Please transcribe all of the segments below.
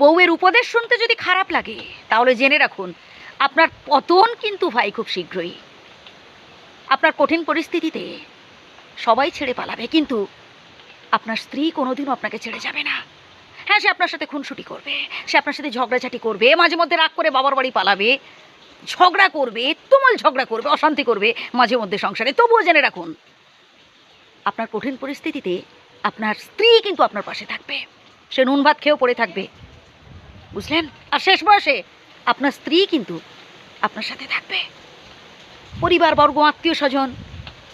বউয়ের উপদেশ শুনতে যদি খারাপ লাগে, তাহলে জেনে রাখুন, আপনার পতন কিন্তু ভাই খুব শীঘ্রই। আপনার কঠিন পরিস্থিতিতে সবাই ছেড়ে পালাবে, কিন্তু আপনার স্ত্রী কোনোদিনও আপনাকে ছেড়ে যাবে না। হ্যাঁ সে আপনার সাথে খুনসুটি করবে, সে আপনার সাথে ঝগড়াঝাটি করবে, মাঝে মধ্যে রাগ করে বাবার বাড়ি পালাবে, ঝগড়া করবে, তুমুল ঝগড়া করবে, অশান্তি করবে, মাঝে মধ্যে সংসারে। তবুও জেনে রাখুন, আপনার কঠিন পরিস্থিতিতে আপনার স্ত্রী কিন্তু আপনার পাশে থাকবে। সে নুন ভাত খেয়েও পড়ে থাকবে বুঝলেন? আর শেষ বয়সে আপনার স্ত্রী কিন্তু আপনার সাথে থাকবে। পরিবার বর্গ আত্মীয় স্বজন,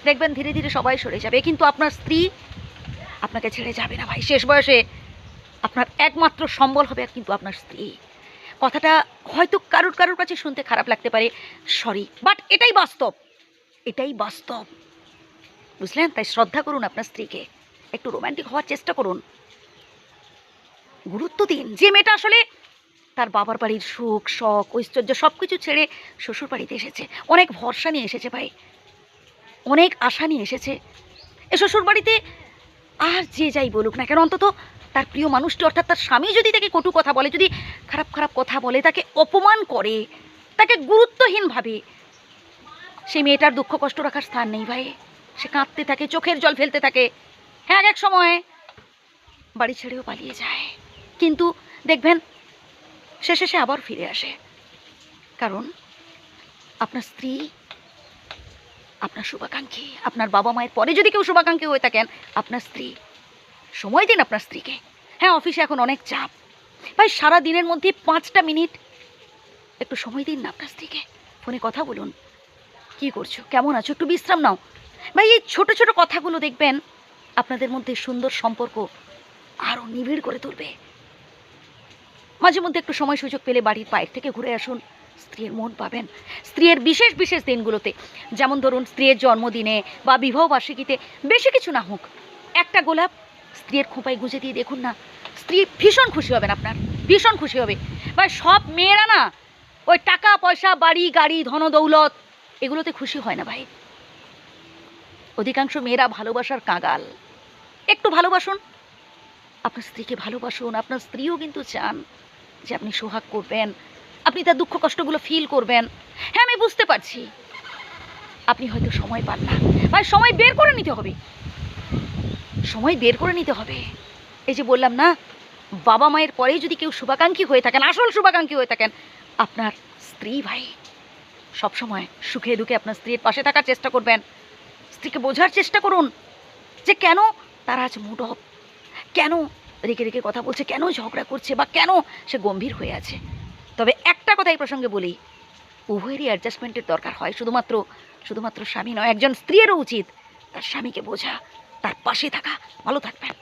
দেখবেন ধীরে ধীরে সবাই সরে যাবে। কিন্তু আপনার স্ত্রী আপনাকে ছেড়ে যাবে না ভাই। শেষ বয়সে আপনার একমাত্র সম্বল হবে কিন্তু আপনার স্ত্রী। কথাটা হয়তো কারুর কারুর কাছে শুনতে খারাপ লাগতে পারে। সরি বাট এটাই বাস্তব। এটাই বাস্তব। বুঝলেন? তাই শ্রদ্ধা করুন আপনার স্ত্রীকে। একটু রোমান্টিক হওয়ার চেষ্টা করুন। গুরুত্ব দিন। যে মেয়েটা আসলে তার বাবার বাড়ির সুখ, শখ, ঐশ্বর্য সব কিছু ছেড়ে শ্বশুর বাড়িতে এসেছে। অনেক ভরসা নিয়ে এসেছে ভাই। অনেক আশা নিয়ে এসেছে। এ শ্বশুর বাড়িতে আর যে যাই বলুক না কেন, অন্তত তার প্রিয় মানুষটি অর্থাৎ তার স্বামী যদি তাকে কটু কথা বলে, যদি খারাপ খারাপ কথা বলে, তাকে অপমান করে, তাকে গুরুত্বহীন ভাবে মেয়েটার দুঃখ কষ্ট রাখার স্থান নেই ভাই। সে কাঁদতে থাকে, চোখের জল ফেলতে থাকে। হ্যাঁ এক এক সময় বাড়ি ছেড়েও পালিয়ে যায়। কিন্তু দেখবেন শেষে সে আবার ফিরে আসে। কারণ আপনার স্ত্রী, আপনার শুভাকাঙ্ক্ষী, আপনার বাবা মায়ের পরে যদি কেউ শুভাকাঙ্ক্ষী হয়ে থাকেন, আপনার স্ত্রী, সময় দিন আপনার স্ত্রীকে। হ্যাঁ অফিসে এখন অনেক চাপ। ভাই, সারা দিনের মধ্যে পাঁচটা মিনিট একটু সময় দিন না আপনার স্ত্রীকে। ফোনে কথা বলুন। কি করছ? কেমন আছো? একটু বিশ্রাম নাও। ভাই, এই ছোট ছোট কথাগুলো দেখবেন আপনাদের মধ্যে সুন্দর সম্পর্ক আরও নিবিড় করে তুলবে। মাঝে মধ্যে একটু সময় সুযোগ পেলে বাড়ির বাইরে থেকে ঘুরে আসুন। স্ত্রীর মন পাবেন। স্ত্রীর বিশেষ বিশেষ দিনগুলোতে। যেমন ধরুন, স্ত্রীর জন্মদিনে বা বিবাহ বার্ষিকীতে বেশি কিছু না হোক, একটা গোলাপ স্ত্রীর খোঁপায় গুঁজে দিয়ে দেখুন না। স্ত্রী ভীষণ খুশি হবেন আপনার, ভীষণ খুশি হবে। বা সব মেয়েরা না ওই টাকা, পয়সা, বাড়ি, গাড়ি, ধন, দৌলত এগুলোতে খুশি হয় না ভাই। অধিকাংশ মেয়েরা ভালোবাসার কাঙাল। একটু ভালোবাসুন। আপনার স্ত্রীকে ভালোবাসুন, আপনার স্ত্রীও কিন্তু চান। যে আপনি সোহাগ করবেন, আপনি তার দুঃখ কষ্টগুলো ফিল করবেন। হ্যাঁ আমি বুঝতে পারছি। আপনি হয়তো সময় পান না। ভাই সময় বের করে নিতে হবে। সময় বের করে নিতে হবে। এই যে বললাম না, বাবা মায়ের পরেই যদি কেউ শুভাকাঙ্ক্ষী হয়ে থাকেন, আসল শুভাকাঙ্ক্ষী হয়ে থাকেন, আপনার স্ত্রী ভাই সবসময় সুখে দুঃখে আপনার স্ত্রীর পাশে থাকার চেষ্টা করবেন। স্ত্রীকে বোঝার চেষ্টা করুন যে কেন তার আজ মুড অফ কেন রেখে রেখে কথা বলছে, কেন ঝগড়া করছে বা কেন সে গম্ভীর হয়ে আছে? তবে একটা কথা এই প্রসঙ্গে বলি, উভয়েরই অ্যাডজাস্টমেন্টের দরকার হয়। শুধুমাত্র শুধুমাত্র স্বামী নয়, একজন স্ত্রীরও উচিত তার স্বামীকে বোঝা, তার পাশে থাকা, ভালো থাকবেন।